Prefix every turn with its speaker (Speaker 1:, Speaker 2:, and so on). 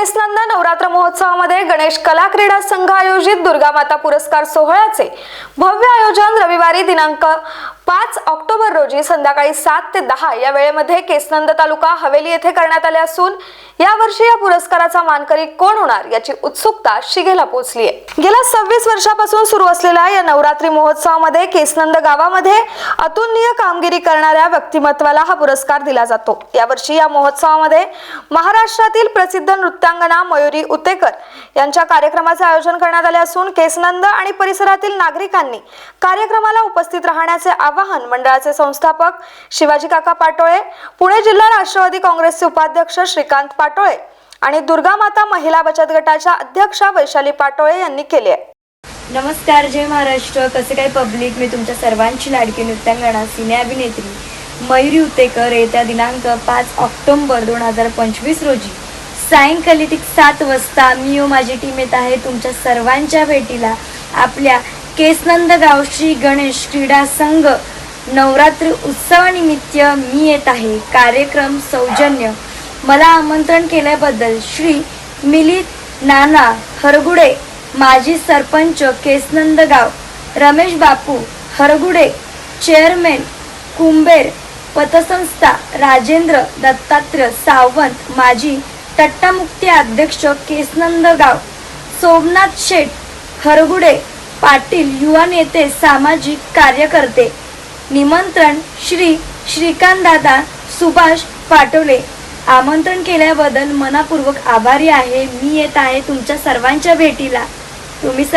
Speaker 1: केसनंदा नवरात्र महोत्सवामध्ये गणेश कला क्रीडा संघ आयोजित दुर्गा माता पुरस्कार सोहळ्याचे भव्य आयोजन रविवारी दिनांक पाच ऑक्टोबर रोजी संध्याकाळी सात ते दहा या वेळेमध्ये केसनंद तालुका हवेली येथे करण्यात आले असून यावर्षी या पुरस्काराचा मानकरी कोण होणार याची उत्सुकता शिगेला पोहोचली आहे गेल्या सव्वीस वर्षापासून सुरू असलेल्या या नवरात्री महोत्सवामध्ये केसनंद गावामध्ये अतुलनीय कामगिरी करणाऱ्या व्यक्तिमत्वाला हा पुरस्कार दिला जातो. यावर्षी या महोत्सवामध्ये महाराष्ट्रातील प्रसिद्ध नृत्यांगना मयुरी उतेकर यांच्या कार्यक्रमाचे आयोजन करण्यात आले असून केसनंद आणि परिसरातील नागरिकांनी कार्यक्रमाला उपस्थित राहण्याचे आवाहन मंडळाचे संस्थापक शिवाजी काका पाटोळे पुणे जिल्हा राष्ट्रवादी काँग्रेसचे उपाध्यक्ष श्रीकांत पाटोळे आणि दुर्गा माता महिला बचत गटाच्या अध्यक्षा वैशाली पाटोळे यांनी केले आहे.
Speaker 2: नमस्कार जय महाराष्ट्र. कसे काय पब्लिक? मी तुमच्या सर्वांची लाडकी नृत्यांगणा सिने अभिनेत्री मयुरी उतेकर येत्या दिनांक पाच ऑक्टोंबर दोन हजार पंचवीस रोजी. सायंकाली ती सात वाजता मी व माझी टीम येत आहे तुमच्या सर्वांच्या भेटीला. आपल्या केसनंदगाव श्री गणेश क्रीडा संघ. नवरात्री उत्सवानिमित्त मी येत आहे. कार्यक्रम सौजन्य. मला आमंत्रण केल्याबद्दल श्री मिलित नाना हरगुडे माजी सरपंच केसनंद गाव रमेश बापू हरगुडे चेअरमॅन कुंबेर पतसंस्था राजेंद्र दत्तात्रय सावंत माजी तट्टामुक्ती अध्यक्ष केसनंद गाव सोमनाथ शेठ हरगुडे पाटील युवा नेते सामाजिक कार्यकर्ते. निमंत्रण श्री श्रीकांत दादा सुभाष पाटोले. आमंत्रण केल्याबद्दल मनापूर्वक आभारी आहे. मी येत आहे तुमच्या सर्वांच्या भेटीला. तुम्ही